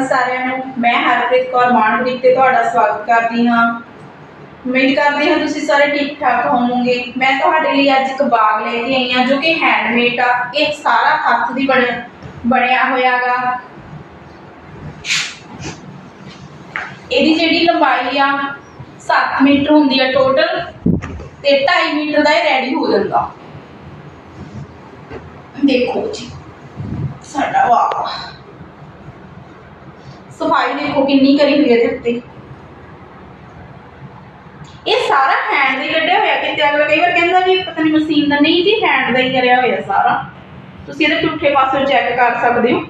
ਜੀ ਸਾਰਿਆਂ ਨੂੰ, ਮੈਂ ਹਰਪ੍ਰੀਤ ਕੌਰ ਮਾਨਪ੍ਰੀਤ ਤੇ ਤੁਹਾਡਾ ਸਵਾਗਤ ਕਰਦੀ ਹਾਂ। ਉਮੀਦ ਕਰਦੀ ਹਾਂ ਤੁਸੀਂ ਸਾਰੇ ਠੀਕ ਠਾਕ ਹੋਵੋਗੇ। ਮੈਂ ਤੁਹਾਡੇ ਲਈ ਅੱਜ ਇੱਕ ਬਾਗ ਲੈ ਕੇ ਆਈ ਹਾਂ ਜੋ ਕਿ ਹੈਂਡਮੇਡ ਆ। ਇਹ ਸਾਰਾ ਹੱਥ ਦੀ ਬਣਿਆ ਬਣਿਆ ਹੋਇਆਗਾ। ਇਹਦੀ ਜਿਹੜੀ ਲੰਬਾਈ ਆ 7 ਮੀਟਰ ਹੁੰਦੀ ਆ ਟੋਟਲ ਤੇ 2.5 ਮੀਟਰ ਦਾ ਇਹ ਰੈਡੀ ਹੋ ਜਾਂਦਾ। ਦੇਖੋ ਜੀ, ਸਾਡਾ ਵਾਹ ਸਫ਼ਾਈ ਦੇਖੋ ਕਿੰਨੀ ਕਰੀ ਹੋਈ ਹੈ ਇਹਦੇ ਉੱਤੇ। ਇਹ ਸਾਰਾ ਹੈਂਡ ਦੇ ਕੱਢਿਆ ਹੋਇਆ ਕਿਤੇ ਅਗਲਾ ਕਈ ਵਾਰ ਕਹਿੰਦਾ ਵੀ ਪਤਾ ਨਹੀਂ ਮਸ਼ੀਨ ਦਾ ਨਹੀਂ ਜੀ ਹੈਂਡ ਦਾ ਹੀ ਕਰਿਆ ਹੋਇਆ ਸਾਰਾ। ਤੁਸੀਂ ਇਹਦੇ ਪੁੱਠੇ ਪਾਸੇ ਚੈੱਕ ਕਰ ਸਕਦੇ ਹੋ।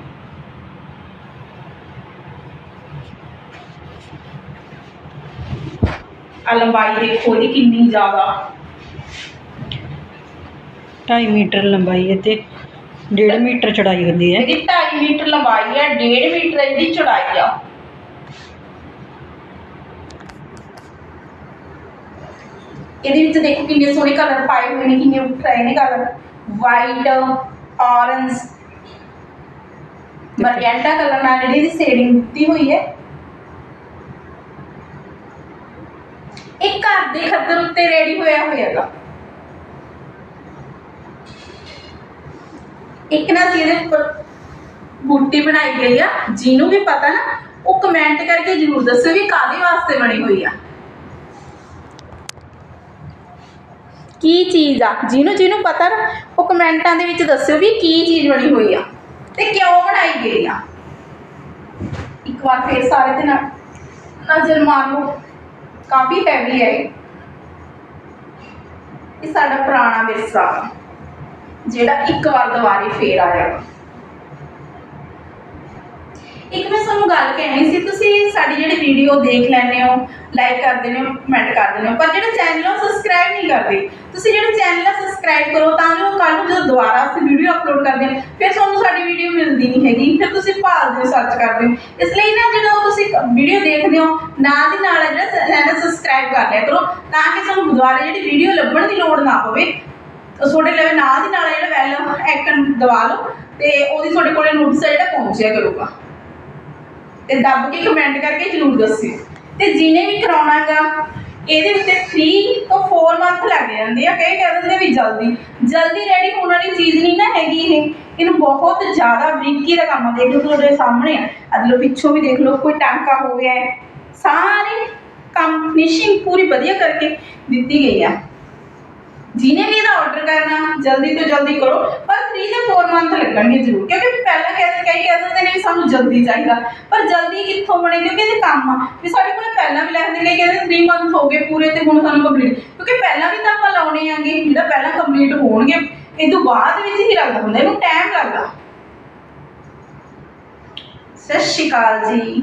ਆ ਲੰਬਾਈ ਦੇਖੋ ਇਹਦੀ ਕਿੰਨੀ ਜ਼ਿਆਦਾ। 2.5 ਮੀਟਰ ਲੰਬਾਈ ਹੈ ਤੇ 1.5 ਮੀਟਰ ਚੜਾਈ ਹੁੰਦੀ ਹੈ। ਇਹਦੀ 2.5 ਮੀਟਰ ਲੰਬਾਈ ਹੈ 1.5 ਮੀਟਰ ਇਹਦੀ ਚੌੜਾਈ ਆ। ਇਹਦੇ ਵਿੱਚ ਦੇਖੋ ਕਿੰਨੇ ਸੋਹਣੇ ਕਲਰ ਪਾਏ ਹੋਏ ਨੇ, ਕਿੰਨੇ ਉੱਠ ਨੇ colour white orange magenta colour ਨਾਲ ਜਿਹੜੀ ਇਹਦੀ ਸ਼ੇਡਿੰਗ ਦਿੱਤੀ ਹੋਈ ਹੈ। ਇਹ ਘਰ ਦੇ ਖੱਦਰ ਉੱਤੇ ਰੈਡੀ ਹੋਇਆ ਹੋਇਆ ਦਾ ਇੱਕ ਨਾ ਸੀ ਇਹਦੇ ਉੱਪਰ ਬੂਟੀ ਬਣਾਈ ਗਈ ਆ ਜਿਹਨੂੰ ਵੀ ਪਤਾ ਨਾ ਉਹ ਕਮੈਂਟ ਕਰਕੇ ਜਰੂਰ ਦੱਸੋ ਵੀ ਕਾਦੇ ਵਾਸਤੇ ਬਣੀ ਹੋਈ ਆ। ਕੀ ਚੀਜ਼ ਆ? ਜਿਹਨੂੰ ਜਿਹਨੂੰ ਪਤਾ ਨਾ ਉਹ ਕਮੈਂਟਾਂ ਦੇ ਵਿੱਚ ਦੱਸਿਓ ਵੀ ਕੀ ਚੀਜ਼ ਬਣੀ ਹੋਈ ਆ ਤੇ ਕਿਉਂ ਬਣਾਈ ਗਈ ਆ। ਇੱਕ ਵਾਰ ਫੇਰ ਸਾਰੇ ਤੇ ਨਾਲ ਨਜ਼ਰ ਮਾਰ ਲਓ ਕਾਫੀ ਹੈਵੀ ਹੈ ਇਹ। ਸਾਡਾ ਪੁਰਾਣਾ ਵਿਰਸਾ ਵਾ, ਜਿਹੜਾ ਇੱਕ ਵਾਰ ਦੁਬਾਰੇ ਫੇਰ ਆਇਆ। ਇੱਕ ਮੈਂ ਤੁਹਾਨੂੰ ਗੱਲ ਕਹਿਣੀ ਸੀ, ਤੁਸੀਂ ਸਾਡੀ ਜਿਹੜੀ ਵੀਡੀਓ ਦੇਖ ਲੈਂਦੇ ਹੋ ਲਾਈਕ ਕਰ ਦਿੰਦੇ ਕਮੈਂਟ ਕਰ ਦਿੰਦੇ ਪਰ ਜਿਹੜਾ ਚੈਨਲ ਆ ਸਬਸਕ੍ਰਾਈਬ ਨਹੀਂ ਕਰਦੇ। ਤੁਸੀਂ ਜਿਹੜਾ ਚੈਨਲ ਆ ਸਬਸਕ੍ਰਾਈਬ ਕਰੋ, ਤਾਂ ਜੋ ਕੱਲ ਨੂੰ ਜਦੋਂ ਦੁਬਾਰਾ ਅਸੀਂ ਵੀਡੀਓ ਅਪਲੋਡ ਕਰਦੇ ਹਾਂ, ਫਿਰ ਤੁਹਾਨੂੰ ਸਾਡੀ ਵੀਡੀਓ ਮਿਲਦੀ ਨਹੀਂ ਹੈਗੀ, ਫਿਰ ਤੁਸੀਂ ਭਾਲਦੇ ਹੋ ਸਰਚ ਕਰਦੇ ਹੋ। ਇਸ ਲਈ ਨਾ ਜਦੋਂ ਤੁਸੀਂ ਵੀਡੀਓ ਦੇਖਦੇ ਹੋ, ਨਾਲ ਦੀ ਨਾਲ ਜਿਹੜਾ ਚੈਨਲ ਸਬਸਕ੍ਰਾਈਬ ਕਰ ਲਿਆ ਕਰੋ, ਤਾਂ ਕਿ ਤੁਹਾਨੂੰ ਦੁਬਾਰਾ ਜਿਹੜੀ ਵੀਡੀਓ ਲੱਭਣ ਦੀ ਲੋੜ ਨਾ ਪਵੇ। ਤੁਹਾਡੇ ਲਈ ਨਾਲ ਦੀ ਨਾਲ ਜਿਹੜਾ ਬੈਲ ਆਈਕਨ ਦਬਾ ਲਓ ਤੇ ਉਹਦੀ ਤੁਹਾਡੇ ਕੋਲੇ ਨੋਟਿਸ ਜਿਹੜਾ ਪਹੁੰਚਿਆ ਕਰੂਗਾ। ਤੇ ਦੱਬ ਕੇ ਕਮੈਂਟ ਕਰਕੇ ਜਰੂਰ ਦੱਸਿਓ। ਤੇ ਜਿਹਨੇ ਵੀ ਕਰਾਉਣਾਗਾ, ਇਹਦੇ ਉੱਤੇ 3 ਤੋਂ 4 ਮੰਥ ਲੱਗ ਜਾਂਦੇ ਆ, ਕਈ ਕਹਿ ਦਿੰਦੇ ਵੀ ਜਲਦੀ। ਜਲਦੀ ਰੈਡੀ ਹੋਣ ਵਾਲੀ ਚੀਜ਼ ਨਹੀਂ ਨਾ ਹੈਗੀ ਇਹ। ਇਹਨੂੰ ਬਹੁਤ ਜ਼ਿਆਦਾ ਬਰੀਕੀ ਦਾ ਕੰਮ ਦੇਖ ਲਓ ਤੁਹਾਡੇ ਸਾਹਮਣੇ ਆ। ਅਦਲੋ ਪਿੱਛੋਂ ਵੀ ਦੇਖ ਲਓ, ਕੋਈ ਟਾਂਕਾ ਹੋ ਗਿਆ ਹੈ। ਸਾਰੇ ਕੰਮ ਫਿਨਿਸ਼ਿੰਗ ਪੂਰੀ ਵਧੀਆ ਕਰਕੇ ਦਿੱਤੀ ਗਈ ਆ। ਜਿਹਨੇ ਵੀ ਇਹਦਾ ਆਰਡਰ ਕਰਨਾ, ਜਲਦੀ ਤੋਂ ਜਲਦੀ ਕਰੋ। ਪਰ 3 ਤੇ 4 ਮੰਥ ਲੱਗਣਗੇ ਜ਼ਰੂਰ, ਕਿਉਂਕਿ ਪਹਿਲਾਂ ਕਹਿੰਦੇ ਕਈ ਕਹਿ ਦਿੰਦੇ ਨੇ ਵੀ ਸਾਨੂੰ ਜਲਦੀ ਚਾਹੀਦਾ। ਪਰ ਜਲਦੀ ਕਿੱਥੋਂ ਬਣੇ? ਕਿਉਂਕਿ ਇਹਦੇ ਕੰਮ ਆ। ਵੀ ਸਾਡੇ ਕੋਲ ਪਹਿਲਾਂ ਵੀ ਲੈਂਦੇ ਨੇ ਕਹਿੰਦੇ 3 ਮੰਥ ਹੋ ਗਏ ਪੂਰੇ ਤੇ ਹੁਣ ਸਾਨੂੰ ਕੰਪਲੀਟ ਕਿਉਂਕਿ ਪਹਿਲਾਂ ਵੀ ਤਾਂ ਆਪਾਂ ਲਾਉਣੇ ਆਂਗੇ, ਜਿਹੜਾ ਪਹਿਲਾਂ ਕੰਪਲੀਟ ਹੋਣਗੇ, ਇਹ ਤੋਂ ਬਾਅਦ ਵਿੱਚ ਹੀ ਲੱਗਦਾ ਹੁੰਦਾ, ਇਹਨੂੰ ਟਾਈਮ ਲੱਗਦਾ। ਸਤਿ ਸ਼੍ਰੀ ਅਕਾਲ ਜੀ।